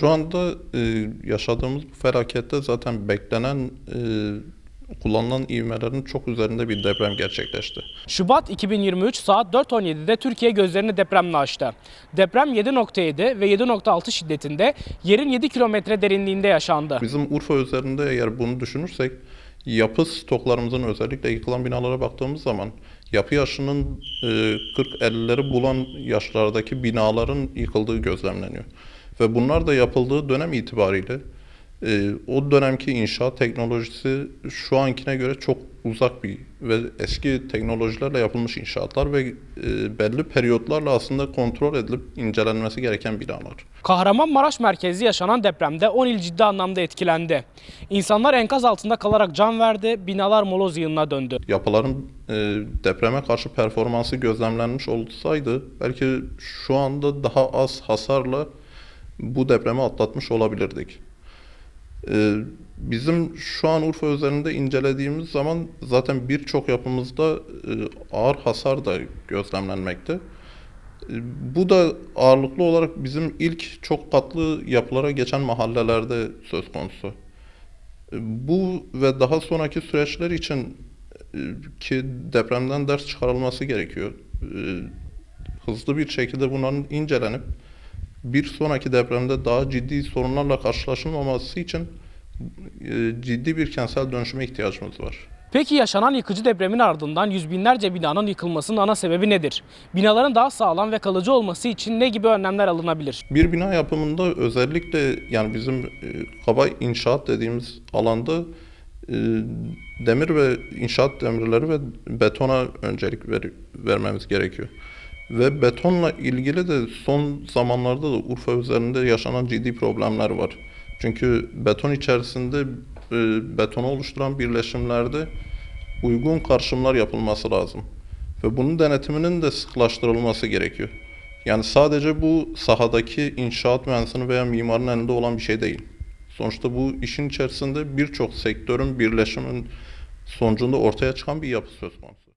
Şu anda e, yaşadığımız bu felakette zaten beklenen e, kullanılan ivmelerin çok üzerinde bir deprem gerçekleşti. Şubat 2023 saat 4.17'de Türkiye gözlerini depremle açtı. Deprem 7.7 ve 7.6 şiddetinde yerin 7 kilometre derinliğinde yaşandı. Bizim Urfa üzerinde eğer bunu düşünürsek yapı stoklarımızın özellikle yıkılan binalara baktığımız zaman yapı yaşının e, 40-50'leri bulan yaşlardaki binaların yıkıldığı gözlemleniyor. Ve bunlar da yapıldığı dönem itibariyle e, o dönemki inşaat teknolojisi şu ankine göre çok uzak bir ve eski teknolojilerle yapılmış inşaatlar ve e, belli periyotlarla aslında kontrol edilip incelenmesi gereken binalar. Kahramanmaraş merkezli yaşanan depremde 10 il ciddi anlamda etkilendi. İnsanlar enkaz altında kalarak can verdi, binalar moloz yığınına döndü. yapıların e, depreme karşı performansı gözlemlenmiş olsaydı belki şu anda daha az hasarla bu depremi atlatmış olabilirdik. E, bizim şu an Urfa üzerinde incelediğimiz zaman zaten birçok yapımızda e, ağır hasar da gözlemlenmekte. E, Bu da ağırlıklı olarak bizim ilk çok katlı yapılara geçen mahallelerde söz konusu. Bu ve daha sonraki süreçler için e, ki depremden ders çıkarılması gerekiyor. E, Hızlı bir şekilde bunların incelenip bir sonraki depremde daha ciddi sorunlarla karşılaşılmaması için e, ciddi bir kentsel dönüşüme ihtiyacımız var. Peki yaşanan yıkıcı depremin ardından yüz binlerce binanın yıkılmasının ana sebebi nedir? Binaların daha sağlam ve kalıcı olması için ne gibi önlemler alınabilir? Bir bina yapımında özellikle yani bizim e, kaba inşaat dediğimiz alanda e, demir ve inşaat demirleri ve betona öncelik ver- vermemiz gerekiyor. Ve betonla ilgili de son zamanlarda da Urfa üzerinde yaşanan ciddi problemler var. Çünkü beton içerisinde e, betonu oluşturan birleşimlerde uygun karşımlar yapılması lazım. Ve bunun denetiminin de sıklaştırılması gerekiyor. Yani sadece bu sahadaki inşaat mühendisinin veya mimarın elinde olan bir şey değil. Sonuçta bu işin içerisinde birçok sektörün birleşimin sonucunda ortaya çıkan bir yapı söz konusu.